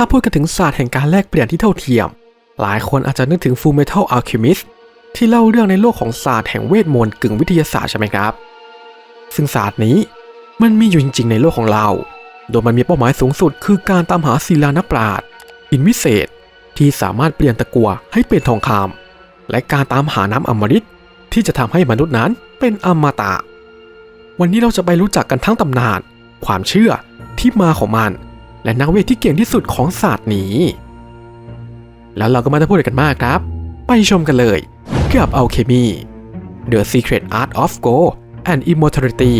ถ้าพูดกันถึงศาสตร์แห่งการแลกเปลี่ยนที่เท่าเทียม หลายคนอาจจะนึกถึง Full Metal Alchemist ที่เล่าเรื่องในโลกของศาสตร์แห่งเวทมนต์กึ่งวิทยาศาสตร์ใช่ไหมครับ ซึ่งศาสตร์นี้มันมีอยู่จริงๆในโลกของเรา โดยมันมีเป้าหมายสูงสุด คือการตามหาศิลานักปราชญ์หินวิเศษ ที่สามารถเปลี่ยนตะกัวให้เป็นทองคำและการตามหาน้ำอมฤตที่จะทำให้มนุษย์นั้นเป็นอมตะ วันนี้เราจะไปรู้จักกันทั้งตำนาน ความเชื่อที่มาของมัน และนักเวทที่เก่งที่สุดของศาสตร์นี้ แล้วเราก็ไม่ต้พูดอะไรกันมากครับ ไปชมกันเลยกับ Alchemy The Secret Art of Go and Immortality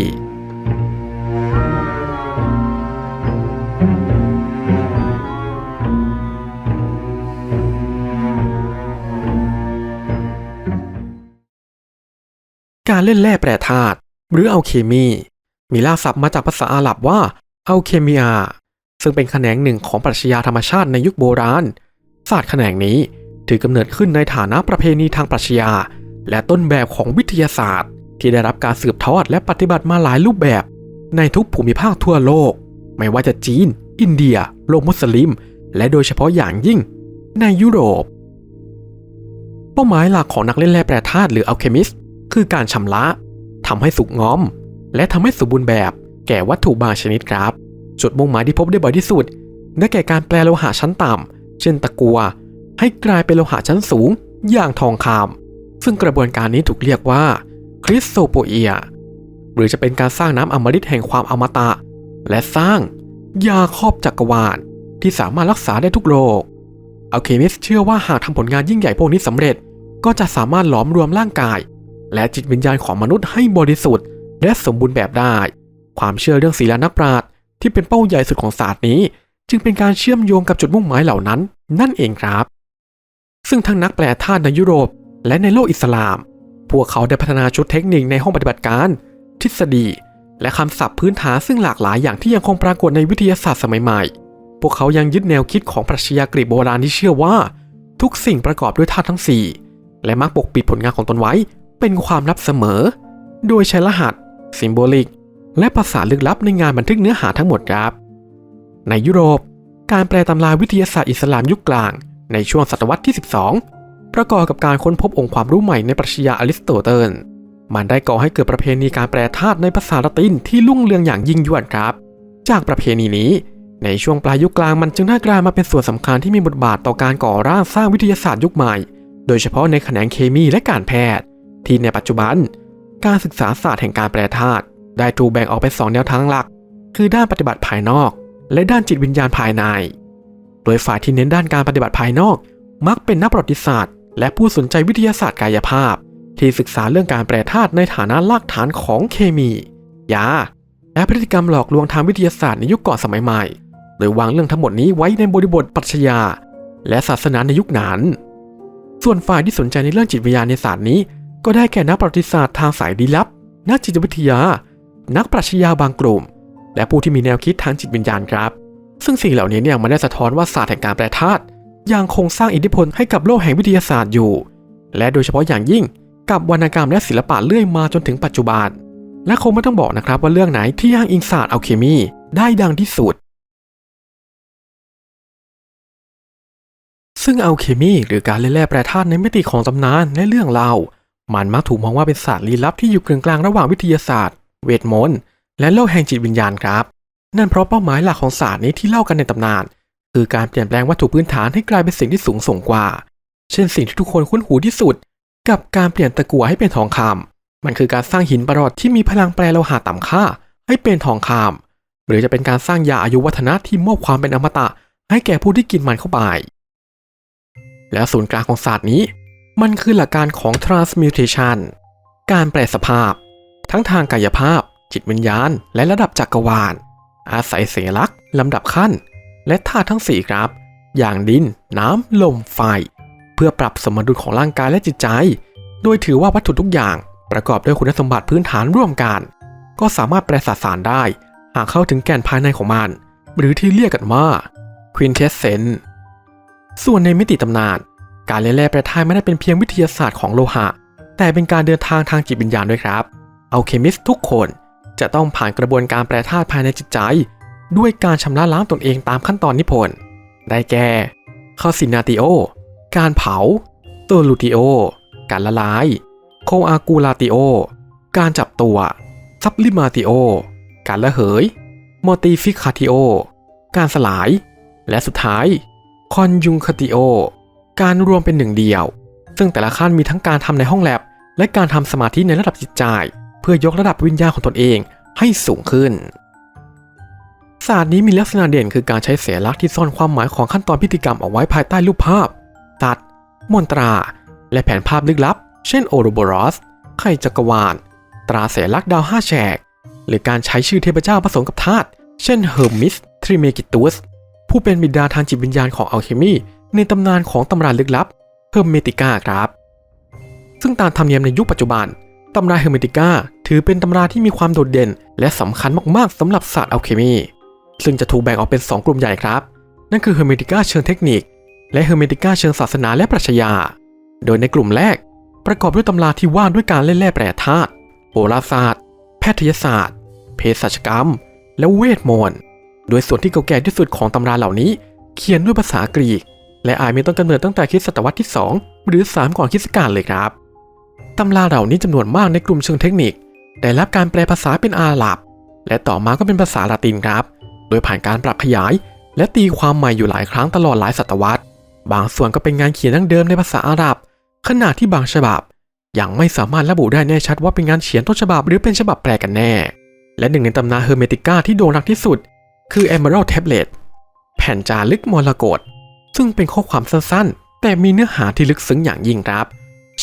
การเล่นแร่แปรธาตุหรืออัลเคมี มีรากศัพท์มาจากภาษาอาหรับว่าอัลเคมีอา ซึ่งเป็นแขนงหนึ่งของปรัชญาธรรมชาติในยุคโบราณ ศาสตร์แขนงนี้ถือกำเนิดขึ้นในฐานะประเพณีทางปรัชญา และต้นแบบของวิทยาศาสตร์ ที่ได้รับการสืบทอดและปฏิบัติมาหลายรูปแบบ ในทุกภูมิภาคทั่วโลก ไม่ว่าจะจีน อินเดีย โลกมุสลิม และโดยเฉพาะอย่างยิ่ง ในยุโรป เป้าหมายหลักของนักเล่นแร่แปรธาตุหรืออัลเคมิสคือการชำระทำให้สุกงอม และทำให้สมบูรณ์แบบแก่วัตถุบางชนิดครับ จุดมุ่งหมายที่พบได้บ่อยที่สุดได้แก่การแปลโลหะชั้นต่ำ เช่นตะกัว ให้กลายเป็นโลหะชั้นสูง อย่างทองคำซึ่งกระบวนการนี้ถูกเรียกว่าคริสโซโปเอีย หรือจะเป็นการสร้างน้ำอมฤตแห่งความอมตะ และสร้างยาครอบจักรวาลที่สามารถรักษาได้ทุกโรคอัลเคมิสเชื่อว่าหากทำผลงานยิ่งใหญ่พวกนี้สำเร็จ ก็จะสามารถหลอมรวมร่างกาย และจิตวิญญาณของมนุษย์ให้บริสุทธิ์ และสมบูรณ์แบบได้ ความเชื่อเรื่องศีลานักปราชญ์ ที่เป็นเป้าใหญ่สุดของศาสตร์นี้ จึงเป็นการเชื่อมโยงกับจุดมุ่งหมายเหล่านั้น นั่นเองครับ ซึ่งทั้งนักแปลธาตุในยุโรป และในโลกอิสลาม พวกเขาได้พัฒนาชุดเทคนิคในห้องปฏิบัติการ ทฤษฎี และคำศัพท์พื้นฐานซึ่งหลากหลายอย่างที่ยังคงปรากฏในวิทยาศาสตร์สมัยใหม่ พวกเขายังยึดแนวคิดของปรัชญากรีกโบราณที่เชื่อว่า ทุกสิ่งประกอบด้วยธาตุทั้ง 4 และมักปกปิดผลงานของตนไว้เป็นความลับเสมอ โดยใช้รหัส ซิมโบลิก และภาษาลึกลับในงานบันทึกเนื้อหาทั้งหมดครับ ในยุโรป การแปลตำราวิทยาศาสตร์อิสลามยุคกลาง ในช่วงศตวรรษที่ 12 ประกอบกับการค้นพบองค์ความรู้ใหม่ในปรัชญาอริสโตเติลมันได้ก่อให้เกิดประเพณีการแปลธาตุในภาษาละตินที่รุ่งเรืองอย่างยิ่งยวดครับ จากประเพณีนี้ ในช่วงปลายยุคกลางมันจึงได้กลายมาเป็นส่วนสำคัญที่มีบทบาทต่อการก่อร่างสร้างวิทยาศาสตร์ยุคใหม่ โดยเฉพาะในแขนงเคมีและการแพทย์ ที่ในปัจจุบัน การศึกษาศาสตร์แห่งการแปลธาตุ ได้ถูกแบ่งออกเป็นสองแนวทางหลัก คือด้านปฏิบัติภายนอก และด้านจิตวิญญาณภายใน โดยฝ่ายที่เน้นด้านการปฏิบัติภายนอก มักเป็นนักประวัติศาสตร์ และผู้สนใจวิทยาศาสตร์กายภาพ ที่ศึกษาเรื่องการแปรธาตุในฐานะรากฐานของเคมี ยา และพฤติกรรมหลอกลวงทางวิทยาศาสตร์ในยุคก่อนสมัยใหม่ โดยวางเรื่องทั้งหมดนี้ไว้ในบริบทปรัชญาและศาสนาในยุคนั้นส่วนฝ่ายที่สนใจในเรื่องจิตวิญญาณในศาสตร์นี้ ก็ได้แก่นักประวัติศาสตร์ทางสายลี้ลับ นักจิตวิทยา นักปรัชญาบางกลุ่ม และผู้ที่มีแนวคิดทางจิตวิญญาณครับ ซึ่งสิ่งเหล่านี้เนี่ยมันได้สะท้อนว่าศาสตร์แห่งการแปรธาตุยังคงสร้างอิทธิพลให้กับโลกแห่งวิทยาศาสตร์อยู่ และโดยเฉพาะอย่างยิ่งกับวรรณกรรมและศิลปะเลื่อยมาจนถึงปัจจุบัน และคงไม่ต้องบอกนะครับว่าเรื่องไหนที่อ้างอิงศาสตร์อัลเคมีได้ดังที่สุด ซึ่งอัลเคมีหรือการเล่นแร่แปรธาตุในมิติของตำนานและเรื่องเล่ามันมักถูกมองว่าเป็นศาสตร์ลี้ลับที่อยู่กึ่งกลางระหว่างวิทยาศาสตร์ เวทมนต์ และโลกแห่งจิตวิญญาณครับ นั่นเพราะเป้าหมายหลักของศาสตร์นี้ที่เล่ากันในตำนาน คือการเปลี่ยนแปลงวัตถุพื้นฐานให้กลายเป็นสิ่งที่สูงส่งกว่า เช่นสิ่งที่ทุกคนคุ้นหูที่สุด กับการเปลี่ยนตะกั่วให้เป็นทองคำมันคือการสร้างหินประหลอดที่มีพลังแปลโลหะต่ำค่า ให้เป็นทองคำหรือจะเป็นการสร้างยาอายุวัฒนะที่มอบความเป็นอมตะ ให้แก่ผู้ที่กินมันเข้าไปและศูนย์กลางของศาสตร์นี้ มันคือหลักการของ transmutation การแปลสภาพ ทั้งทางกายภาพ จิตวิญญาณ และระดับจักรวาล อาศัยเสลักษ์ลำดับขั้น และธาตุทั้งสี่ครับ อย่างดิน น้ำ ลม ไฟ เพื่อปรับสมดุลของร่างกายและจิตใจ โดยถือว่าวัตถุทุกอย่างประกอบด้วยคุณสมบัติพื้นฐานร่วมกัน ก็สามารถแปลสสารได้ หากเข้าถึงแก่นภายในของมัน หรือที่เรียกกันว่า quintessence ส่วนในมิติตำนาน การเล่นแร่แปรธาตุไม่ได้เป็นเพียงวิทยาศาสตร์ของโลหะ แต่เป็นการเดินทางทางจิตวิญญาณด้วยครับ เอาเคมิสทุกคนจะต้องผ่านกระบวนการแปรธาตุภายในจิตใจ ด้วยการชำระล้างตนเองตามขั้นตอนนิพนธ์ได้แก่คาซินาติโอ การเผาโตลูติโอ การละลาย โคอากูลาติโอ การจับตัว ซับลิมาติโอ การระเหยโมติฟิคาติโอ การสลาย และสุดท้าย คอนยุงคติโอ การรวมเป็นหนึ่งเดียว ซึ่งแต่ละขั้นมีทั้งการทำในห้องแลบ และการทำสมาธิในระดับจิตใจ เพื่อยกระดับวิญญาณของตนเองให้สูงขึ้น ศาสตร์นี้มีลักษณะเด่นคือการใช้เสียลักษณ์ที่ซ่อนความหมายของขั้นตอนพิธีกรรมเอาไว้ภายใต้รูปภาพ ตัด มนตรา และแผนภาพลึกลับ เช่นโอโรโบรอส ไข่จักรวาล ตราเสียลักษณ์ดาวห้าแฉก หรือการใช้ชื่อเทพเจ้าผสมกับธาตุ เช่นเฮอร์มิส ทริเมกิตุส ผู้เป็นบิดาทางจิตวิญญาณของอัลเคมีในตำนานของตำราลึกลับ เฮอร์เมติกาครับ ซึ่งตามธรรมเนียมในยุคปัจจุบัน ตำราเฮอร์เมติก้าถือเป็นตำราที่มีความโดดเด่น และสำคัญมากๆสำหรับศาสตร์อัลเคมี ซึ่งจะถูกแบ่งออกเป็น 2 กลุ่มใหญ่ครับ นั่นคือเฮอร์เมติก้าเชิงเทคนิค และเฮอร์เมติก้าเชิงศาสนาและปรัชญา โดยในกลุ่มแรก ประกอบด้วยตำราที่ว่าด้วยการเล่นแร่แปรธาตุโหราศาสตร์ แพทยศาสตร์ เภสัชกรรม และเวทมนต์ โดยส่วนที่เก่าแก่ที่สุดของตำราเหล่านี้ เขียนด้วยภาษากรีก และอาจมีต้นกำเนิดตั้งแต่คริสตศตวรรษที่ 2 หรือ 3 ก่อนคริสต์กาลเลยครับ ตำราเหล่านี้จำนวนมากในกลุ่มเชิงเทคนิค ได้รับการแปลภาษาเป็นอาหรับ และต่อมาก็เป็นภาษาละตินครับ โดยผ่านการปรับขยาย และตีความใหม่อยู่หลายครั้งตลอดหลายศตวรรษ บางส่วนก็เป็นงานเขียนดั้งเดิมในภาษาอาหรับ ขณะที่บางฉบับยังไม่สามารถระบุได้แน่ชัดว่าเป็นงานเขียนต้นฉบับหรือเป็นฉบับแปลกันแน่ และหนึ่งในตำนานเฮอร์เมติก้าที่โด่งดังที่สุด คือ Emerald Tablet แผ่นจารึกมรกตซึ่งเป็นข้อความสั้นๆ แต่มีเนื้อหาที่ลึกซึ้งอย่างยิ่งครับ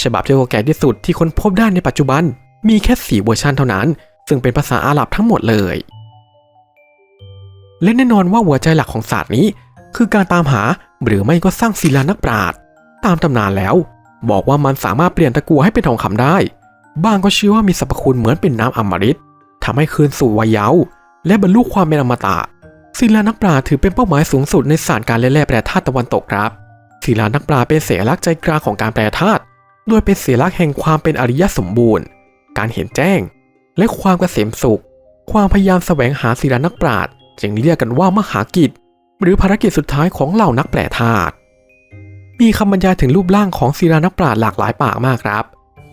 ฉบับที่เก่าแก่ที่สุดที่ค้นพบได้ในปัจจุบัน มีแค่สี่เวอร์ชันเท่านั้น ซึ่งเป็นภาษาอาหรับทั้งหมดเลย และแน่นอนว่าหัวใจหลักของศาสตร์นี้ คือการตามหาหรือไม่ก็สร้างศิลานักปราชญ์ตามตำนานแล้ว บอกว่ามันสามารถเปลี่ยนตะกั่วให้เป็นทองคำได้ บางก็เชื่อว่ามีสรรพคุณเหมือนเป็นน้ำอมฤตทำให้คืนสู่วัยเยาว์และบรรลุความเป็นอมตะศิลานักปราชญ์ถือเป็นเป้าหมายสูงสุดในศาสตร์การเล่แร่แปรธาตุตะวันตกครับศิลานักปราชญ์เป็นเสียลักษณ์ใจกลางของการแปรธาตุ โดยเป็นเสียลักษณ์แห่งความเป็นอริยสมบูรณ์ การเห็นแจ้ง และความเกษมสุข ความพยายามแสวงหาศิลานักปราชญ์จึงเรียกกันว่ามหากิจ หรือภารกิจสุดท้ายของเหล่านักแปรธาตุมีคำบรรยายถึงรูปร่างของศิลานักปราชญ์หลากหลายปากมากครับ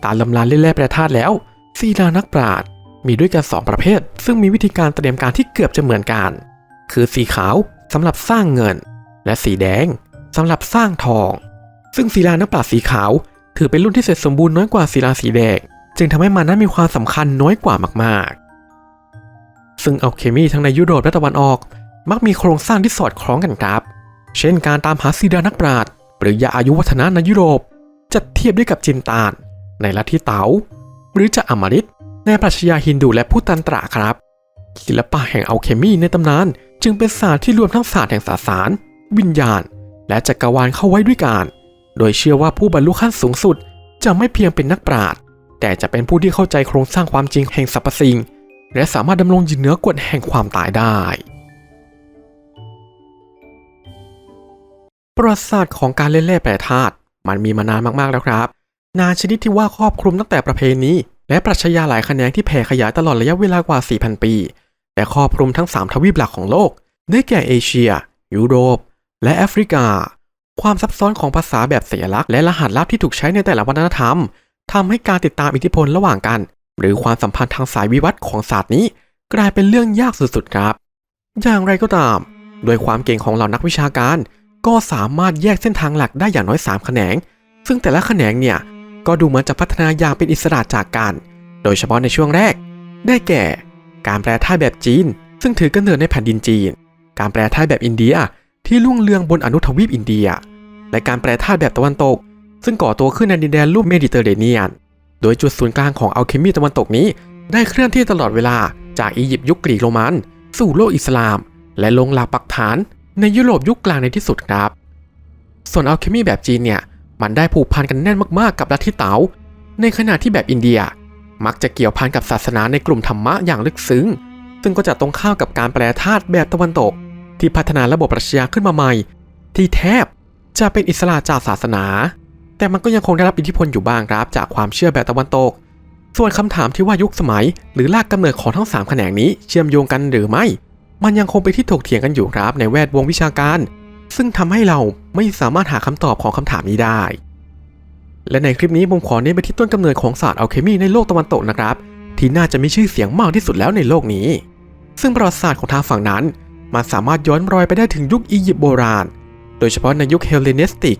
ตามลำรานเล่แร่แปรธาตุแล้วศิลานักปราชญ์มีด้วยกันสองประเภท ซึ่งมีวิธีการเตรียมการที่เกือบจะเหมือนกัน คือสีขาวสำหรับสร้างเงิน และสีแดงสำหรับสร้างทอง ซึ่งศิลานักปราชญ์สีขาว ถือเป็นรุ่นที่เสร็จสมบูรณ์น้อยกว่าศิลาสีแดงจึงทำให้มันนั้นมีความสำคัญน้อยกว่ามากๆ ซึ่งอัลเคมีทั้งในยุโรปและตะวันออก มักมีโครงสร้างที่สอดคล้องกันครับ เช่นการตามหาศิลานักปราชญ์หรือยาอายุวัฒนะในยุโรปจะเทียบได้กับจินตาน ในลัทธิเต๋า หรือจะอมฤตในปรัชญาฮินดูและพุทธันตราครับ ศิลปะแห่งอัลเคมีในตำนาน จึงเป็นศาสตร์ที่รวมทั้งศาสตร์แห่งสสาร วิญญาณ และจักรวาลเข้าไว้ด้วยกัน โดยเชื่อว่าผู้บรรลุขั้นสูงสุด จะไม่เพียงเป็นนักปราชญ์แต่จะเป็นผู้ที่เข้าใจโครงสร้างความจริงแห่งสรรพสิ่ง และสามารถดำรงอยู่เหนือกฎแห่งความตายได้ ประวัติศาสตร์ของการเล่นแร่แปรธาตุมันมีมานานมากๆแล้วครับ นานชนิดที่ว่าครอบคลุมตั้งแต่ประเพณีและปรัชญาหลายแขนงที่แผ่ขยายตลอดระยะเวลากว่า 4,000 ปีและครอบคลุมทั้ง 3 ทวีปหลักของโลก ได้แก่เอเชีย ยุโรป และแอฟริกา ความซับซ้อนของภาษาแบบสัญลักษณ์และรหัสลับที่ถูกใช้ในแต่ละวัฒนธรรมทำให้การติดตามอิทธิพลระหว่างกัน หรือความสัมพันธ์ทางสายวิวัฒน์ของศาสตร์นี้ กลายเป็นเรื่องยากสุดๆครับ อย่างไรก็ตาม โดยความเก่งของเหล่านักวิชาการ ก็สามารถแยกเส้นทางหลักได้อย่างน้อย3แขนง ซึ่งแต่ละแขนงเนี่ยก็ดูเหมือนจะพัฒนาอย่างเป็นอิสระจากกัน โดยเฉพาะในช่วงแรก ได้แก่ การแปลท่ายแบบจีน ซึ่งถือกำเนิดในแผ่นดินจีน การแปลท่ายแบบอินเดีย ที่รุ่งเรืองบนอนุทวีปอินเดีย และการแปลท่ายแบบตะวันตก ซึ่งก่อตัวขึ้นในดินแดนรูปเมดิเตอร์เรเนียน โดยจุดศูนย์กลางของอัลเคมีตะวันตกนี้ ได้เคลื่อนที่ตลอดเวลาจากอียิปต์ยุคกรีกโรมัน สู่โลกอิสลาม และลงหลักปักฐานในยุโรปยุคกลางในที่สุดครับ ส่วนอัลเคมีแบบจีนเนี่ยมันได้ผูกพันกันแน่นมากๆกับลัทธิเต๋าในขณะที่แบบอินเดียมักจะเกี่ยวพันกับศาสนาในกลุ่มธรรมะอย่างลึกซึ้ง ซึ่งก็จะตรงข้ามกับการแปลธาตุแบบตะวันตก ที่พัฒนาระบบปรัชญาขึ้นมาใหม่ ที่แทบจะเป็นอิสระจากศาสนา แต่มันก็ยังคงได้รับอิทธิพลอยู่บ้างครับจากความเชื่อแบบตะวันตก ส่วนคำถามที่ว่ายุคสมัย หรือรากกำเนิดของทั้งสามแขนงนี้เชื่อมโยงกันหรือไม่ มันยังคงเป็นที่ถกเถียงกันอยู่ครับในแวดวงวิชาการ ซึ่งทำให้เราไม่สามารถหาคำตอบของคำถามนี้ได้ และในคลิปนี้ผมขอเน้นไปที่ต้นกำเนิดของศาสตร์อัลเคมีในโลกตะวันตกนะครับ ที่น่าจะมีชื่อเสียงมากที่สุดแล้วในโลกนี้ ซึ่งประวัติศาสตร์ของทางฝั่งนั้น มันสามารถย้อนรอยไปได้ถึงยุคอียิปต์โบราณ โดยเฉพาะในยุคเฮเลนิสติก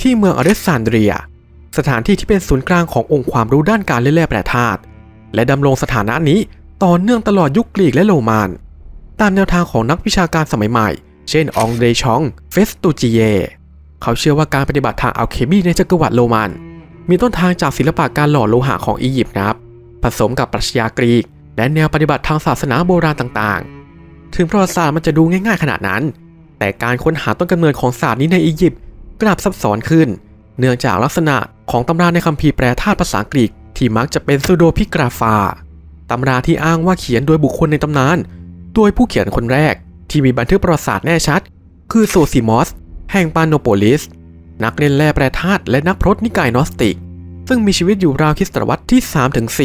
ที่เมืองอเลสซานเดรีย สถานที่ที่เป็นศูนย์กลางขององค์ความรู้ด้านการเล่นแร่แปรธาตุและดำรงสถานะนี้ต่อเนื่องตลอดยุคกรีกและโรมัน ตามแนวทางของนักวิชาการสมัยใหม่ เช่นองเดชอง เฟสตูจิเย เขาเชื่อว่าการปฏิบัติทางอัลเคมีในจักรวรรดิโรมัน มีต้นทางจากศิลปะการหล่อโลหะของอียิปต์นะครับ ผสมกับปรัชญากรีก และแนวปฏิบัติทางศาสนาโบราณต่างๆ ถึงประวัติศาสตร์มันจะดูง่ายๆขนาดนั้น แต่การค้นหาต้นกำเนิดของศาสตร์นี้ในอียิปต์กลับซับซ้อนขึ้น เนื่องจากลักษณะของตำราในคัมภีร์แปลธาตุภาษากรีกที่มักจะเป็นซูโดพิกราฟาตำราที่อ้างว่าเขียนโดยบุคคลในตำนาน โดยผู้เขียนคนแรกที่มีบันทึกประวัติศาสตร์แน่ชัด คือโซซิมอส แห่งปาโนโปลิส นักเล่นแร่แปรธาตุและนักพรตนิกายนอสติก ซึ่งมีชีวิตอยู่ราวคริสตวรรษที่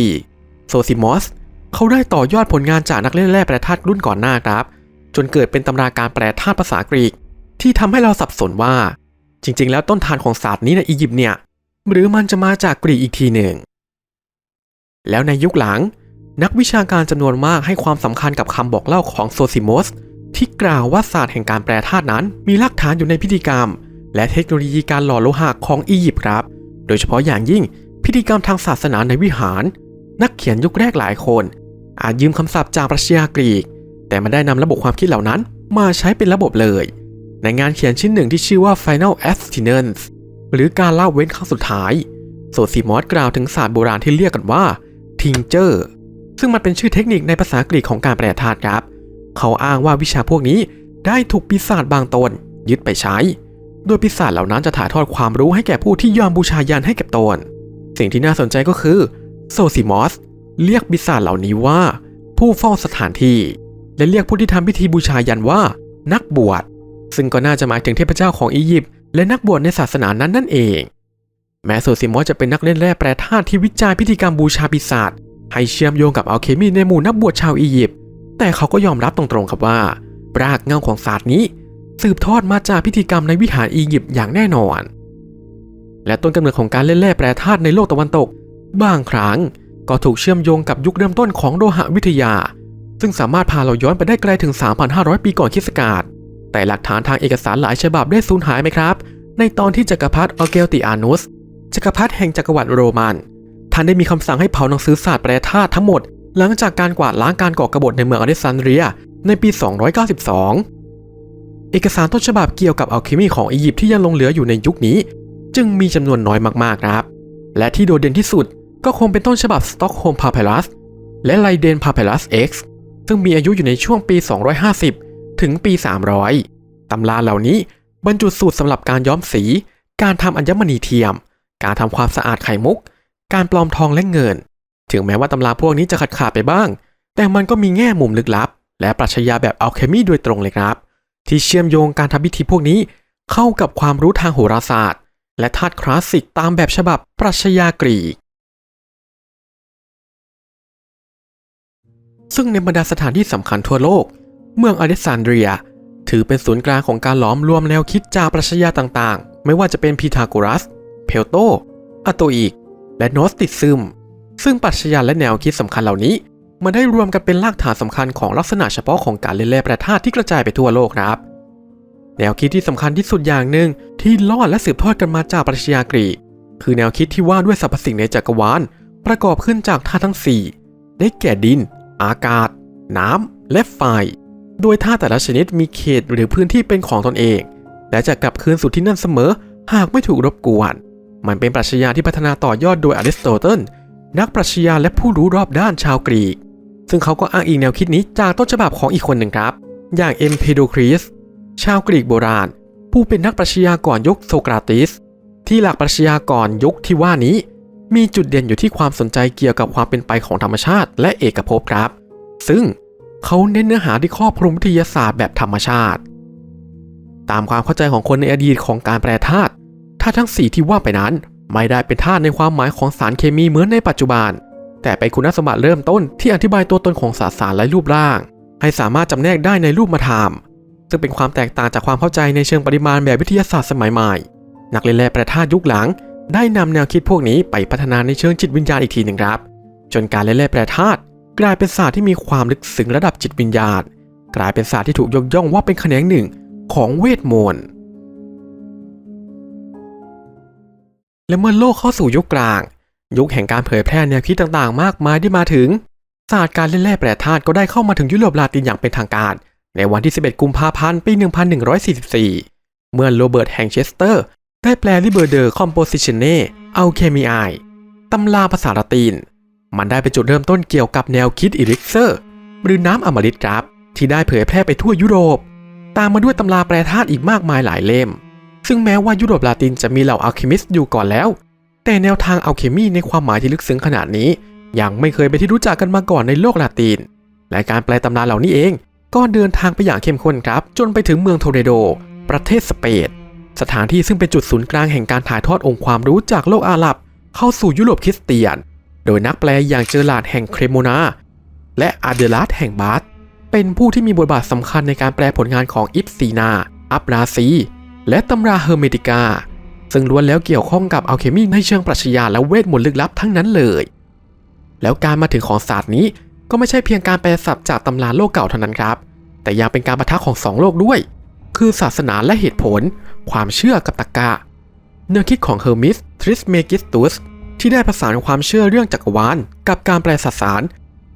3-4 โซซิมอส เขาได้ต่อยอดผลงานจากนักเล่นแร่แปรธาตุรุ่นก่อนหน้าครับ จนเกิดเป็นตำราการแปรธาตุภาษากรีก ที่ทำให้เราสับสนว่า จริง ๆ แล้วต้นทานของศาสตร์นี้ในอียิปต์เนี่ย หรือมันจะมาจากกรีกอีกทีหนึ่ง แล้วในยุคหลัง นักวิชาการจำนวนมากให้ความสำคัญกับคำบอกเล่าของโซซิมอสที่กล่าวว่าศาสตร์แห่งการแปรธาตุนั้น มีหลักฐานอยู่ในพิธีกรรม และเทคโนโลยีการหล่อโลหะของอียิปต์ครับ โดยเฉพาะอย่างยิ่งพิธีกรรมทางศาสนาในวิหาร นักเขียนยุคแรกหลายคน อาจยืมคำศัพท์จากปรัชญากรีก แต่ไม่ได้นำระบบความคิดเหล่านั้นมาใช้เป็นระบบเลย ในงานเขียนชิ้นหนึ่งที่ชื่อว่า Final Abstinence หรือการละเว้นครั้งสุดท้าย โซซิมอสกล่าวถึงศาสตร์โบราณที่เรียกกันว่า Tincture ซึ่งมันเป็นชื่อเทคนิคในภาษากรีกของการแปรธาตุครับ เขาอ้างว่าวิชาพวกนี้ได้ถูกปีศาจบางตนยึดไปใช้ โดยปีศาจเหล่านั้นจะถ่ายทอดความรู้ให้แก่ผู้ที่ยอมบูชายันให้กับตน สิ่งที่น่าสนใจก็คือ โซซิมอสเรียกปีศาจเหล่านี้ว่า ผู้เฝ้าสถานที่ และเรียกผู้ที่ทำพิธีบูชายันว่า นักบวช ซึ่งก็น่าจะหมายถึงเทพเจ้าของอียิปต์และนักบวชในศาสนานั้นนั่นเอง แม้โซซิมอสจะเป็นนักเล่นแร่แปรธาตุที่วิจารณ์พิธีกรรมบูชาปีศาจให้เชื่อมโยงกับอัลเคมีในหมู่นักบวชชาวอียิปต์แต่เขาก็ยอมรับตรงๆครับว่ารากเหง้าของศาสตร์นี้ สืบทอดมาจากพิธีกรรมในวิหารอียิปต์อย่างแน่นอน และต้นกำเนิดของการเล่นแร่แปรธาตุในโลกตะวันตก บางครั้งก็ถูกเชื่อมโยงกับยุคเริ่มต้นของโลหะวิทยา ซึ่งสามารถพาเราย้อนไปได้ไกลถึง 3,500 ปีก่อนคริสต์ศักราชแต่หลักฐานทางเอกสารหลายฉบับได้สูญหายไหมครับ ในตอนที่จักรพรรดิออเกลติอานุสจักรพรรดิแห่งจักรวรรดิโรมัน ท่านได้มีคำสั่งให้เผาหนังสือศาสตร์แปรธาตุทั้งหมด หลังจากการกวาดล้างการก่อกบฏในเมืองอเลกซานเดรียในปี 292 เอกสารต้นฉบับเกี่ยวกับอัลเคมีของอียิปต์ที่ยังลงเหลืออยู่ในยุคนี้ จึงมีจำนวนน้อยมากๆครับ และที่โดดเด่นที่สุด ก็คงเป็นต้นฉบับสต็อกโฮมพาเพลัสและไลเดนพาเพลัส X ซึ่งมีอายุอยู่ในช่วงปี 250 ถึงปี 300 ตำราเหล่านี้บรรจุสูตรสำหรับการย้อมสี การทำอัญมณีเทียม การทำความสะอาดไข่มุก การปลอมทองและเงิน ถึงแม้ว่าตำราพวกนี้จะขาดขาดไปบ้าง แต่มันก็มีแง่มุมลึกลับ และปรัชญาแบบอัลเคมีโดยตรงเลยครับ ที่เชื่อมโยงการทำพิธีพวกนี้เข้ากับความรู้ทางโหราศาสตร์ และธาตุคลาสสิกตามแบบฉบับปรัชญากรีก ซึ่งในบรรดาสถานที่สำคัญทั่วโลก เมืองอเลกซานเดรีย ถือเป็นศูนย์กลางของการหลอมรวมแนวคิดจากปรัชญาต่างๆ ไม่ว่าจะเป็นพีทาโกรัส เพลโตอะโตอิกและโนสติซึม ซึ่งปรัชญาและแนวคิดสำคัญเหล่านี้มันได้รวมกันเป็นรากฐานสำคัญของลักษณะเฉพาะของการเล่นแร่แปรธาตุที่กระจายไปทั่วโลกครับ แนวคิดที่สำคัญที่สุดอย่างหนึ่งที่ลอดและสืบทอดกันมาจากปรัชญากรีก คือแนวคิดที่ว่าด้วยสรรพสิ่งในจักรวาลประกอบขึ้นจากธาตุทั้ง 4 ได้แก่ดิน อากาศ น้ำ และไฟ โดยธาตุแต่ละชนิดมีเขตหรือพื้นที่เป็นของตนเอง และจะกลับคืนสู่ที่นั่นเสมอ หากไม่ถูกรบกวน มันเป็นปรัชญาที่พัฒนาต่อยอดโดยอริสโตเติลนักปรัชญาและผู้รู้รอบด้านชาวกรีก ซึ่งเขาก็อ้างอิงแนวคิดนี้จากต้นฉบับของอีกคนหนึ่งครับ อย่างเอ็มเพโดคริสชาวกรีกโบราณ ผู้เป็นนักปรัชญาก่อนยุคโซกราติส ที่หลักปรัชญากรยุคที่ว่านี้ มีจุดเด่นอยู่ที่ความสนใจเกี่ยวกับความเป็นไปของธรรมชาติ และเอกภพครับ ซึ่งเขาเน้นเนื้อหาที่ครอบคลุมวิทยาศาสตร์แบบธรรมชาติ ตามความเข้าใจของคนในอดีตของการแปรธาตุธาตุทั้ง 4 ที่ว่าไปนั้น ไม่ได้เป็นธาตุในความหมายของสารเคมีเหมือนในปัจจุบัน แต่เป็นคุณสมบัติเริ่มต้นที่อธิบายตัวตนของสสารและรูปร่าง ให้สามารถจำแนกได้ในรูปธรรมซึ่งเป็นความแตกต่างจากความเข้าใจในเชิงปริมาณแบบวิทยาศาสตร์สมัยใหม่ นักเรียนแร่แปรธาตุยุคหลัง ได้นำแนวคิดพวกนี้ไปพัฒนาในเชิงจิตวิญญาณอีกทีหนึ่งครับ จนการเล่นแร่แปรธาตุกลายเป็นศาสตร์ที่มีความลึกซึ้งระดับจิตวิญญาณ กลายเป็นศาสตร์ที่ถูกยกย่องว่าเป็นแขนงหนึ่งของเวทมนต์และเมื่อโลกเข้าสู่ยุคกลาง ยุคแห่งการเผยแพร่แนวคิดต่างๆ มากมายที่มาถึง ศาสตร์การเล่นแร่แปรธาตุก็ได้เข้ามาถึงยุโรปลาตินอย่างเป็นทางการ ในวันที่ 11 กุมภาพันธ์ ปี 1144 เมื่อโรเบิร์ตแฮงเชสเตอร์ ได้แปลลิเบอร์เดอร์คอมโพสิชันเน่เอัลเคมีไอตำราภาษาละติน มันได้เป็นจุดเริ่มต้นเกี่ยวกับแนวคิดอิริกเซอร์ หรือน้ำอมฤตครับ ที่ได้เผยแพร่ไปทั่วยุโรป ตามมาด้วยตำราแปรธาตุอีกมากมายหลายเล่ม ซึ่งแม้ว่ายุโรปลาตินจะมีเหล่าอัลเคมิสต์อยู่ก่อนแล้ว แต่แนวทางอัลเคมีในความหมายที่ลึกซึ้งขนาดนี้ ยังไม่เคยเป็นที่รู้จักกันมาก่อนในโลกลาติน และการแปลตำราเหล่านี้เอง ก็เดินทางไปอย่างเข้มข้นครับ จนไปถึงเมืองโทเรโด ประเทศสเปน สถานที่ซึ่งเป็นจุดศูนย์กลางแห่งการถ่ายทอดองค์ความรู้จากโลกอาหรับ เข้าสู่ยุโรปคริสเตียน โดยนักแปลอย่างเจอร์ลาร์ดแห่งเครโมนา และอาเดลาร์ดแห่งบาสเป็นผู้ที่มีบทบาทสำคัญในการแปลผลงานของอิปซีนา อับราซี และตำราเฮอร์เมติกา ซึ่งล้วนแล้วเกี่ยวข้องกับอัลเคมีในเชิงปรัชญาและเวทมนต์ลึกลับทั้งนั้นเลย แล้วการมาถึงของศาสตร์นี้ก็ไม่ใช่เพียงการแปลศัพท์จากตำราโลกเก่าเท่านั้นครับ แต่ยังเป็นการประทะของสองโลกด้วย คือศาสนาและเหตุผล ความเชื่อกับตรรกะ แนวคิดของเฮอร์มิสทริสเมกิสตุสที่ได้ผสานความเชื่อเรื่องจักรวาลกับการแปลสสาร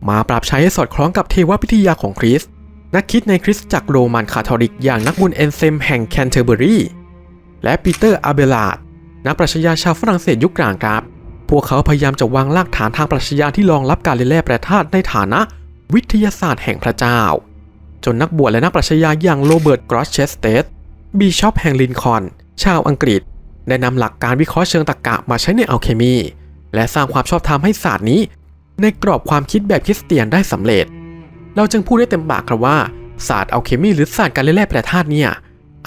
มาปรับใช้ให้สอดคล้องกับเทววิทยาของคริสต์นักคิดในคริสตจักรโรมันคาทอลิกอย่างนักบุญเอนเซมแห่งแคนเทอร์เบอรีและปีเตอร์อาเบลาดนักปรัชญาชาวฝรั่งเศสยุคกลางครับ พวกเขาพยายามจะวางรากฐานทางปรัชญาที่รองรับการเรียนแร่แปรธาตุในฐานะ วิทยาศาสตร์แห่งพระเจ้า จนนักบวชและนักปรัชญาอย่างโรเบิร์ตกรอสเชสเตสบีชอปแห่งลินคอน ชาวอังกฤษ ได้นำหลักการวิเคราะห์เชิงตรรกะมาใช้ในอัลเคมี และสร้างความชอบธรรมให้ศาสตร์นี้ ในกรอบความคิดแบบคริสเตียนได้สำเร็จ เราจึงพูดได้เต็มปากครับว่าศาสตร์อัลเคมีหรือศาสตร์การเล่นแร่แปรธาตุเนี่ย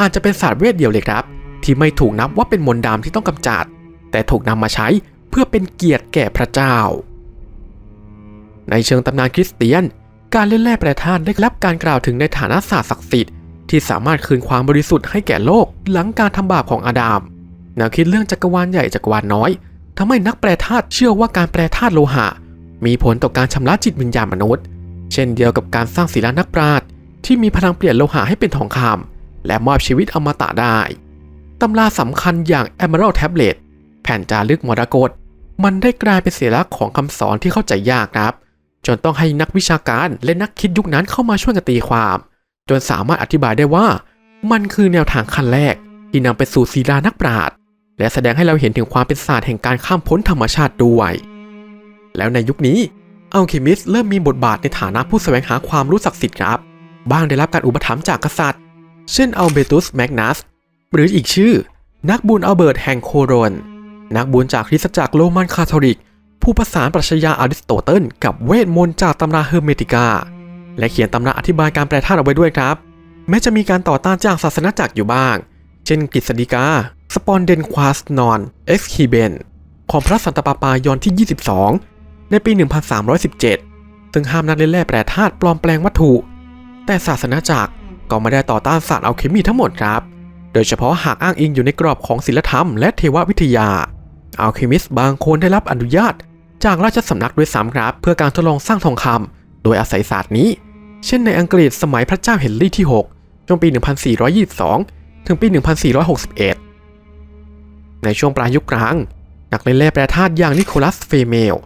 อาจจะเป็นศาสตร์เวทเดียวเลยครับ ที่ไม่ถูกนับว่าเป็นมนต์ดำที่ต้องกำจัด แต่ถูกนำมาใช้เพื่อเป็นเกียรติแก่พระเจ้า ในเชิงตำนานคริสเตียน การเล่นแร่แปรธาตุได้รับการกล่าวถึงในฐานะศาสตร์ศักดิ์สิทธิ์ที่สามารถคืนความบริสุทธิ์ให้แก่โลกหลังการทำบาปของอาดัมแนวคิดเรื่องจักรวาลใหญ่จักรวาลน้อยทำให้นักแปรธาตุเชื่อว่าการแปรธาตุโลหะ มีผลต่อการชำระจิตวิญญาณมนุษย์ เช่นเดียวกับการสร้างศิลานักปราชญ์ที่มีพลังเปลี่ยนโลหะให้เป็นทองคำและมอบชีวิตอมตะได้ตำราสำคัญอย่าง Emerald Tablet แผ่นจารึกมรกตมันได้กลายเป็นเสียลักษณ์ของคำสอนที่เข้าใจยากครับ จนต้องให้นักวิชาการและนักคิดยุคนั้นเข้ามาช่วยกันตีความ จนสามารถอธิบายได้ว่า มันคือแนวทางขั้นแรก ที่นำไปสู่ศิลานักปราชญ์และแสดงให้เราเห็นถึงความเป็นศาสตร์แห่งการข้ามพ้นธรรมชาติด้วย แล้วในยุคนี้อัลเคมิสเริ่มมีบทบาทในฐานะผู้แสวงหาความรู้ศักดิ์สิทธิ์ครับ บ้างได้รับการอุปถัมภ์จากกษัตริย์ เช่นอัลเบตุสแมกนัสหรืออีกชื่อ นักบุญอัลเบิร์ตแห่งโคโรนนักบุญจากคริสตจักรโรมันคาทอลิก ผู้ประสานปรัชญาอริสโตเติลกับเวทมนต์จากตำราเฮอร์เมติกา และเขียนตำราอธิบายการแปลธาตุเอาไว้ด้วยครับ แม้จะมีการต่อต้านจากศาสนาจักรอยู่บ้าง เช่นกฤษฎีกา สปอนเดนควาสนอน เอ็กซ์คีเบน ของพระสันตะปาปายอนที่ 22 ในปี 1317 ซึ่งห้ามนักเล่นแร่แปรธาตุปลอมแปลงวัตถุ แต่ศาสนาจักรก็ไม่ได้ต่อต้านศาสตร์อัลเคมีทั้งหมดครับ โดยเฉพาะหากอ้างอิงอยู่ในกรอบของศิลธรรมและเทววิทยาอัลเคมิสต์บางคนได้รับอนุญาต จากราชสำนักด้วยซ้ำครับ เพื่อการทดลองสร้างทองคำโดยอาศัยศาสตร์นี้ เช่นในอังกฤษสมัยพระเจ้าเฮนรี่ที่ 6 ช่วงปี 1422 ถึงปี 1461 ในช่วงปลายยุคกลาง นักเล่นแร่แปรธาตุอย่างนิโคลัสเฟเมล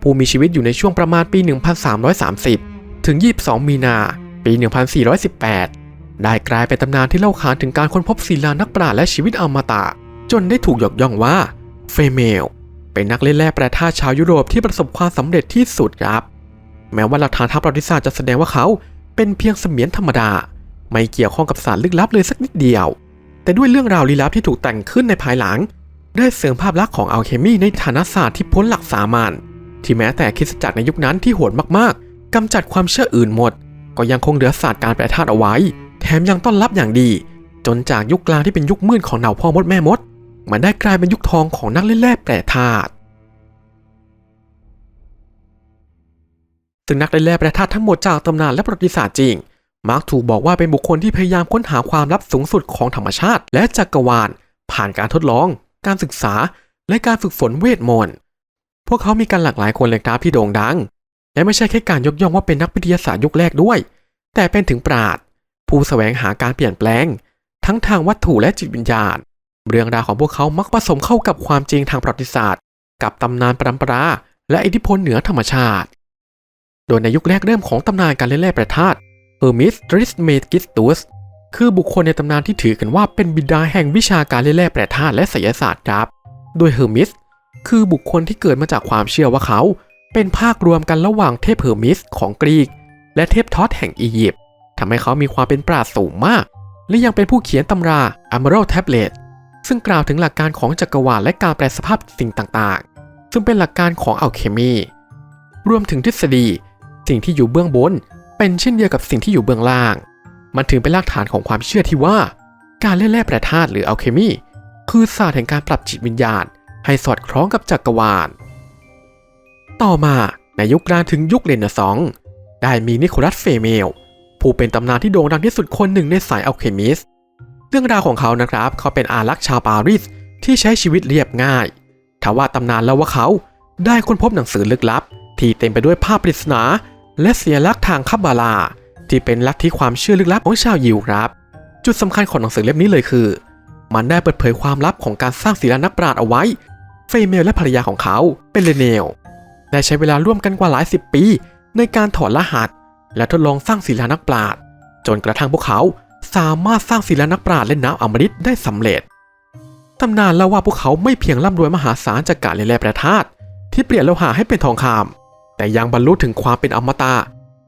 ผู้มีชีวิตอยู่ในช่วงประมาณปี 1330 ถึง 22 มีนาปี 1418 ได้กลายเป็นตำนานที่เล่าขานถึงการค้นพบศิลานักปราชญ์และชีวิตอมตะ จนได้ถูกยกย่องว่าเฟเมล เป็นนักเล่นแร่แปรธาตุชาวยุโรปที่ประสบความสำเร็จที่สุดครับ แม้ว่าหลักฐานทางประวัติศาสตร์จะแสดงว่าเขาเป็นเพียงเสมียนธรรมดา ไม่เกี่ยวข้องกับสารลึกลับเลยสักนิดเดียว แต่ด้วยเรื่องราวลี้ลับที่ถูกแต่งขึ้นในภายหลัง ได้เสริมภาพลักษณ์ของอัลเคมีในฐานะศาสตร์ที่พ้นหลักสามัญที่แม้แต่คริสตจักรในยุคนั้นที่โหดมากๆกำจัดความเชื่ออื่นหมด ก็ยังคงเหลือศาสตร์การแปรธาตุเอาไว้ แถมยังต้อนรับอย่างดี จนจากยุคกลางที่เป็นยุคมืดของเหนาพ่อมดแม่มด มันได้กลายเป็นยุคทองของนักเล่นแร่แปรธาตุซึ่งนักเล่นแร่แปรธาตุทั้งหมดจากตำนานและประวัติศาสตร์จริง มาร์กถูกบอกว่าเป็นบุคคลที่พยายามค้นหาความลับสูงสุดของธรรมชาติ และจักรวาล ผ่านการทดลอง การศึกษา และการฝึกฝนเวทมนต์ พวกเขามีกันหลากหลายคนเลยครับที่โด่งดัง และไม่ใช่แค่การยกย่องว่าเป็นนักวิทยาศาสตร์ยุคแรกด้วย แต่เป็นถึงปราดผู้แสวงหาการเปลี่ยนแปลง ทั้งทางวัตถุและจิตวิญญาณ เรื่องราวของพวกเขามักผสมเข้ากับความจริงทางประวัติศาสตร์ กับตำนานปรำปรา และอิทธิพลเหนือธรรมชาติ โดยในยุคแรกเริ่มของตำนานการเล่นแร่ปรธาตุเฮอร์มิสทริสเมกิสตุสคือบุคคลในตำนานที่ถือกันว่าเป็นบิดาแห่งวิชาการเล่นแร่แปรธาตุและไสยศาสตร์ครับ โดยเฮอร์มิสคือบุคคลที่เกิดมาจากความเชื่อว่าเขา เป็นภาครวมกันระหว่างเทพเฮอร์มิสของกรีก และเทพทอสแห่งอียิปต์ทำให้เขามีความเป็นปราชญ์สูงมาก และยังเป็นผู้เขียนตำรา Emerald Tablet ซึ่งกล่าวถึงหลักการของจักรวาลและการแปลสภาพสิ่งต่างๆ ซึ่งเป็นหลักการของอัลเคมี รวมถึงทฤษฎี สิ่งที่อยู่เบื้องบน เป็นเช่นเดียวกับสิ่งที่อยู่เบื้องล่าง มันถึงเป็นรากฐานของความเชื่อที่ว่า การเล่นแร่แปรธาตุหรืออัลเคมี คือศาสตร์แห่งการปรับจิตวิญญาณ ให้สอดคล้องกับจักรวาล ต่อมาในยุคกลางถึงยุคเรเนซองส์ได้มีนิโคลัสเฟเมลผู้เป็นตำนานที่โด่งดังที่สุดคนหนึ่งในสายอัลเคมิสต์ เรื่องราวของเขานะครับ เขาเป็นอารักษ์ชาวปารีสที่ใช้ชีวิตเรียบง่ายทว่าตำนานเล่าว่าเขาได้ค้นพบหนังสือลึกลับ ที่เต็มไปด้วยภาพปริศนา และเสียลักษณ์ทางคับบาลา ที่เป็นลัทธิความเชื่อลึกลับของชาวยิวครับ จุดสำคัญของหนังสือเล่มนี้เลยคือ มันได้เปิดเผยความลับของการสร้างศิลานักปราชญ์เอาไว้ เฟย์เมลและภรรยาของเขาเป็นเลเนลได้ใช้เวลาร่วมกันกว่าหลายสิบปี ในการถอดรหัส และทดลองสร้างศิลานักปราชญ์จนกระทั่งพวกเขา สามารถสร้างศิลานักปราชญ์และน้ำอมฤตได้สำเร็จตำนานเล่าว่าพวกเขาไม่เพียงร่ำรวยมหาศาลจากการเล่นแร่แปรธาตุที่เปลี่ยนโลหะให้เป็นทองคำแต่ยังบรรลุถึงความเป็นอมตะ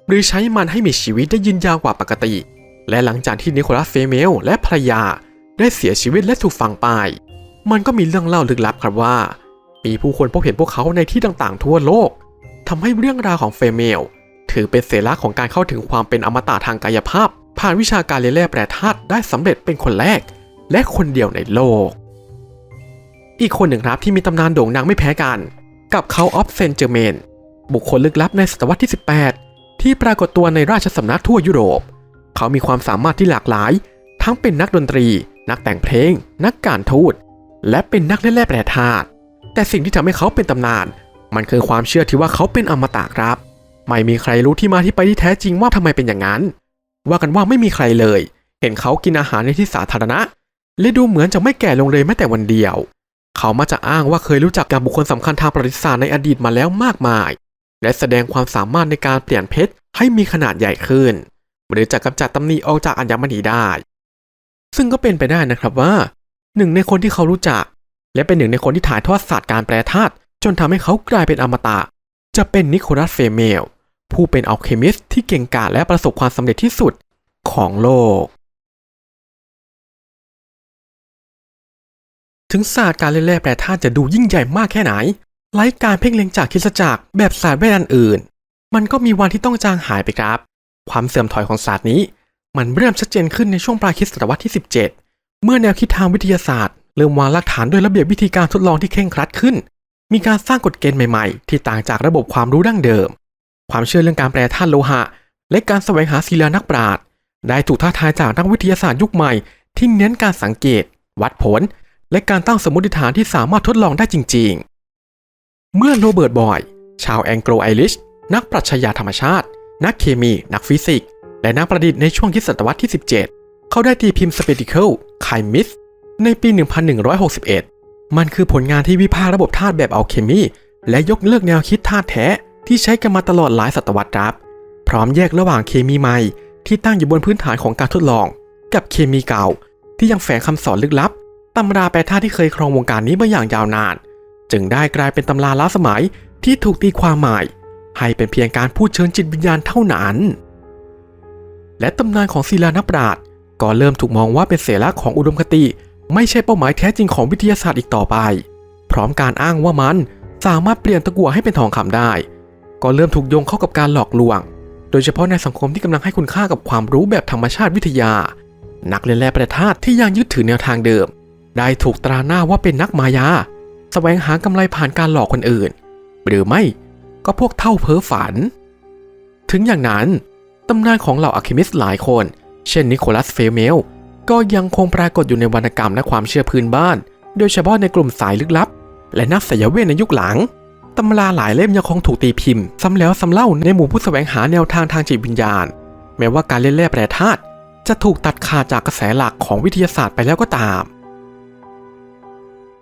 หรือใช้มันให้มีชีวิตได้ยืนยาวกว่าปกติ และหลังจากที่นิโคลัสเฟเมล และภรรยาได้เสียชีวิตและถูกฝังไป มันก็มีเรื่องเล่าลึกลับครับว่า มีผู้คนพบเห็นพวกเขาในที่ต่างๆ ทั่วโลกทำให้เรื่องราวของเฟเมล ถือเป็นเสลักของการเข้าถึงความเป็นอมตะทางกายภาพ ผ่านวิชาการเล่นแร่แปรธาตุได้สำเร็จเป็นคนแรก และคนเดียวในโลก อีกคนหนึ่งครับที่มีตำนานโด่งดังไม่แพ้กัน กับเขาออฟเซนเจอร์เมน บุคคลลึกลับในศตวรรษที่ 18 ที่ปรากฏตัวในราชสำนักทั่วยุโรป เขามีความสามารถที่หลากหลาย ทั้งเป็นนักดนตรี นักแต่งเพลง นักการทูต และเป็นนักเล่นแร่แปรธาตุแต่สิ่งที่ทำให้เขาเป็นตำนาน มันคือความเชื่อที่ว่าเขาเป็นอมตะครับ ไม่มีใครรู้ที่มาที่ไปที่แท้จริงว่าทำไมเป็นอย่างนั้น ว่ากันว่าไม่มีใครเลย เห็นเขากินอาหารในที่สาธารณะ และดูเหมือนจะไม่แก่ลงเลยแม้แต่วันเดียว เขามักจะอ้างว่าเคยรู้จักกับบุคคลสำคัญทางประวัติศาสตร์ในอดีตมาแล้วมากมาย และแสดงความสามารถในการเปลี่ยนเพชรให้มีขนาดใหญ่ขึ้น หรือจะกำจัดตำหนิออกจากอัญมณีได้ ซึ่งก็เป็นไปได้นะครับว่าหนึ่งในคนที่เขารู้จัก และเป็นหนึ่งในคนที่ถ่ายทอดศาสตร์การแปรธาตุจนทำให้เขากลายเป็นอมตะ จะเป็นนิโคลัสเฟเมล ผู้เป็นอัลเคมิสต์ที่เก่งกาจและประสบความสำเร็จที่สุดของโลก ถึงศาสตร์การเล่นแร่แปรธาตุจะดูยิ่งใหญ่มากแค่ไหนไร้การเพ่งเล็งจากคริสจักรแบบศาสตร์เวทอันอื่น มันก็มีวันที่ต้องจางหายไปครับ ความเสื่อมถอยของศาสตร์นี้ มันเริ่มชัดเจนขึ้นในช่วงปลายคริสตศตวรรษที่ 17 เมื่อแนวคิดทางวิทยาศาสตร์ เริ่มวางรากฐานด้วยระเบียบวิธีการทดลองที่เคร่งครัดขึ้น มีการสร้างกฎเกณฑ์ใหม่ๆ ที่ต่างจากระบบความรู้ดั้งเดิม ความเชื่อเรื่องการแปรธาตุโลหะ และการแสวงหาศิลานักปราชญ์ได้ถูกท้าทายจากนักวิทยาศาสตร์ยุคใหม่ ที่เน้นการสังเกต วัดผล และการตั้งสมมติฐานที่สามารถทดลองได้จริง ๆ เมื่อโรเบิร์ตบอย ชาวแองโกลไอริชนักปรัชญาธรรมชาติ นักเคมี นักฟิสิกส์และนักประดิษฐ์ในช่วงคิศตวรรษที่ 17 เขาได้ตีพิมพ์ Spectacle Chemist ในปี 1161 มันคือผลงานที่วิพากษ์ระบบธาตุแบบอัลเคมี และยกเลิกแนวคิดธาตุแท้ ที่ใช้กันมาตลอดหลายศตวรรษครับ พร้อมแยกระหว่างเคมีใหม่ที่ตั้งอยู่บนพื้นฐานของการทดลอง กับเคมีเก่า ที่ยังแฝงคำสอนลึกลับตำราแปรธาตุที่เคยครองวงการนี้มาอย่างยาวนาน จึงได้กลายเป็นตำราล้าสมัยที่ถูกตีความใหมายให้เป็นเพียงการพูดเชิญจิตวิญญาณเท่านั้น และตำนานของศิลานักปราชญ์ก็เริ่มถูกมองว่าเป็นเสลักของอุดมคติ ไม่ใช่เป้าหมายแท้จริงของวิทยาศาสตร์อีกต่อไป พร้อมการอ้างว่ามันสามารถเปลี่ยนตะกั่วให้เป็นทองคำได้ ก็เริ่มถูกโยงเข้ากับการหลอกลวง โดยเฉพาะในสังคมที่กำลังให้คุณค่ากับความรู้แบบธรรมชาติวิทยา นักเล่นแร่ประธาตุที่ยังยึดถือแนวทางเดิม ได้ถูกตราหน้าว่าเป็นนักมายาแสวงหากำไรผ่านการหลอกคนอื่น หรือไม่ก็พวกเท่าเพ้อฝัน ถึงอย่างนั้นตำนานของเหล่าอะเคมิสหลายคน เช่นนิโคลัสเฟลเมลก็ยังคงปรากฏอยู่ในวรรณกรรมและความเชื่อพื้นบ้าน โดยเฉพาะในกลุ่มสายลึกลับ และนักสยเวทในยุคหลัง ตำราหลายเล่มยังคงถูกตีพิมพ์ซ้ำแล้วซ้ำเล่าในหมู่ผู้แสวงหาแนวทางทางจิตวิญญาณ แม้ว่าการเล่นแร่แปรธาตุจะถูกตัดขาดจากกระแสหลักของวิทยาศาสตร์ไปแล้วก็ตาม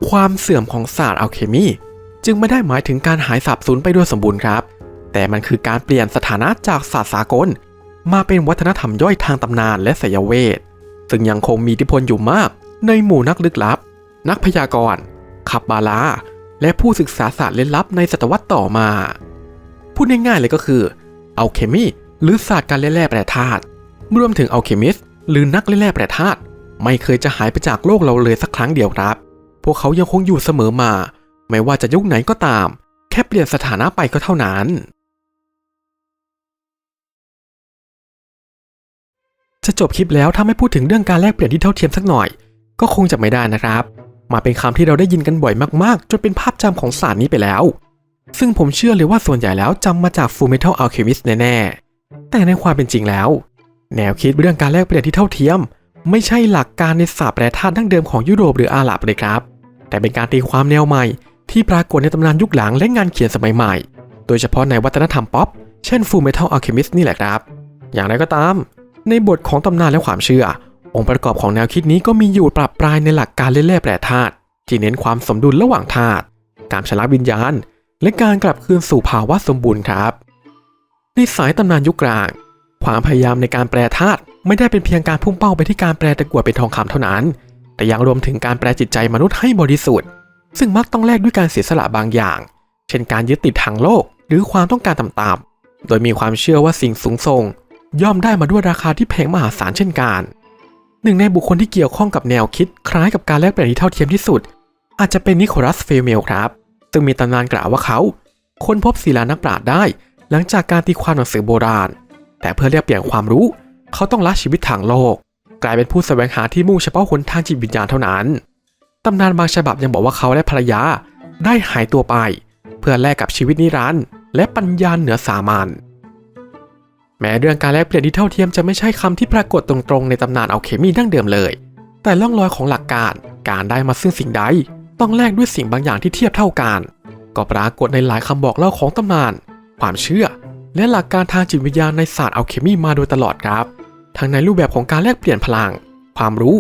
ความเสื่อมของศาสตร์อัลเคมีจึงไม่ได้หมายถึงการหายสับสูญไปโดยสมบูรณ์ครับ แต่มันคือการเปลี่ยนสถานะจากศาสตร์สากล มาเป็นวัฒนธรรมย่อยทางตำนานและสยเวท ซึ่งยังคงมีอิทธิพลอยู่มาก ในหมู่นักลึกลับ นักพยากรณ์ขับบาลา และผู้ศึกษาศาสตร์เล่นลับในศตวรรษต่อมา พูดง่ายๆเลยก็คืออัลเคมีหรือศาสตร์การเล่นแร่แปรธาตุรวมถึงอัลเคมิสหรือนักเล่นแร่แปรธาตุไม่เคยจะหายไปจากโลกเราเลยสักครั้งเดียวครับ พวกเขายังคงอยู่เสมอมา ไม่ว่าจะยุคไหนก็ตาม แค่เปลี่ยนสถานะไปก็เท่านั้นจะจบคลิปแล้วถ้าไม่พูดถึงเรื่องการแลกเปลี่ยนที่เท่าเทียมสักหน่อย ก็คงจะไม่ได้นะครับ มาเป็นคำที่เราได้ยินกันบ่อยมากๆ จนเป็นภาพจำของศาสตร์นี้ไปแล้ว ซึ่งผมเชื่อเลยว่าส่วนใหญ่แล้วจำมาจาก Full Metal Alchemist แน่ๆ แต่ในความเป็นจริงแล้ว แนวคิดเรื่องการแลกเปลี่ยนที่เท่าเทียม ไม่ใช่หลักการในศาสตร์แปรธาตุดั้งเดิมของยุโรปหรืออาหรับเลยครับ แต่เป็นการตีความแนวใหม่ ที่ปรากฏในตำนานยุคหลังและงานเขียนสมัยใหม่ โดยเฉพาะในวัฒนธรรมป๊อป เช่น Full Metal Alchemist นี่แหละครับ อย่างไรก็ตาม ในบทของตำนานและความเชื่อ องค์ประกอบของแนวคิดนี้ก็มีอยู่ปรับปรายในหลักการเล่นแร่แปรธาตุที่เน้นความสมดุลระหว่างธาตุการชำระวิญญาณ และการกลับคืนสู่ภาวะสมบูรณ์ครับ ในสายตำนานยุคกลาง ความพยายามในการแปรธาตุไม่ได้เป็นเพียงการพุ่งเป้าไปที่การแปรตะกั่วเป็นทองคำเท่านั้น แต่ยังรวมถึงการแปรจิตใจมนุษย์ให้บริสุทธิ์ ซึ่งมักต้องแลกด้วยการเสียสละบางอย่าง เช่นการยึดติดทางโลกหรือความต้องการต่ำๆโดยมีความเชื่อว่าสิ่งสูงส่งย่อมได้มาด้วยราคาที่แพงมหาศาลเช่นกัน หนึ่งในบุคคลที่เกี่ยวข้องกับแนวคิดคล้ายกับการแลกเปลี่ยนที่เท่าเทียมที่สุด อาจจะเป็นนิโคลัสเฟลเมลครับ ซึ่งมีตำนานกล่าวว่าเขา ค้นพบศิลานักปราชญ์ได้ หลังจากการตีความหนังสือโบราณ แต่เพื่อแลกเปลี่ยนความรู้ เขาต้องละชีวิตทางโลก กลายเป็นผู้แสวงหาที่มุ่งเฉพาะหนทางจิตวิญญาณเท่านั้นตำนานบางฉบับยังบอกว่าเขาและภรรยาได้หายตัวไป เพื่อแลกกับชีวิตนิรันดร์และปัญญาเหนือสามัญ แม้เรื่องการแลกเปลี่ยนที่เท่าเทียมจะไม่ใช่คำที่ปรากฏตรงๆ ในตำนานเอัลเคมีดั้งเดิมเลย แต่ล่องรอยของหลักการการได้มาซึ่งสิ่งใด ต้องแลกด้วยสิ่งบางอย่างที่เทียบเท่ากัน ก็ปรากฏในหลายคำบอกเล่าของตำนาน ความเชื่อ และหลักการทางจิตวิญญาณในศาสตร์เอัลเคมีมาโดยตลอดครับ ทั้งในรูปแบบของการแลกเปลี่ยนพลัง ความรู้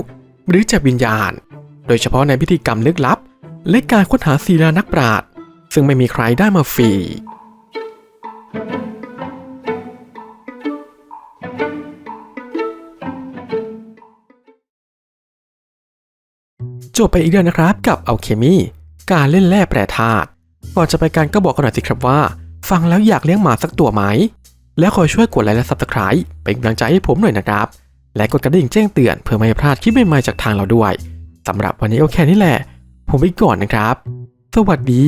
หรือจิตวิญญาณ โดยเฉพาะในพิธีกรรมลึกลับ และการค้นหาศิลานักปราชญ์ซึ่งไม่มีใครได้มาฟรี จบไปอีกเดือนนะครับกับเอัลเคมีการเล่นแร่แปรธาตุก่อนจะไปกันก็บอกกันหน่อยสิครับว่า ฟังแล้วอยากเลี้ยงหมาสักตัวไหม แล้วคอยช่วยกดไลค์และ Subscribe เป็นกำลังใจให้ผมหน่อยนะครับ และกดกระดิ่งแจ้งเตือนเพื่อไม่พลาดคลิปใหม่ๆจากทางเราด้วยสำหรับวันนี้ก็แค่นี้แหละ ผมไปก่อนนะครับ สวัสดี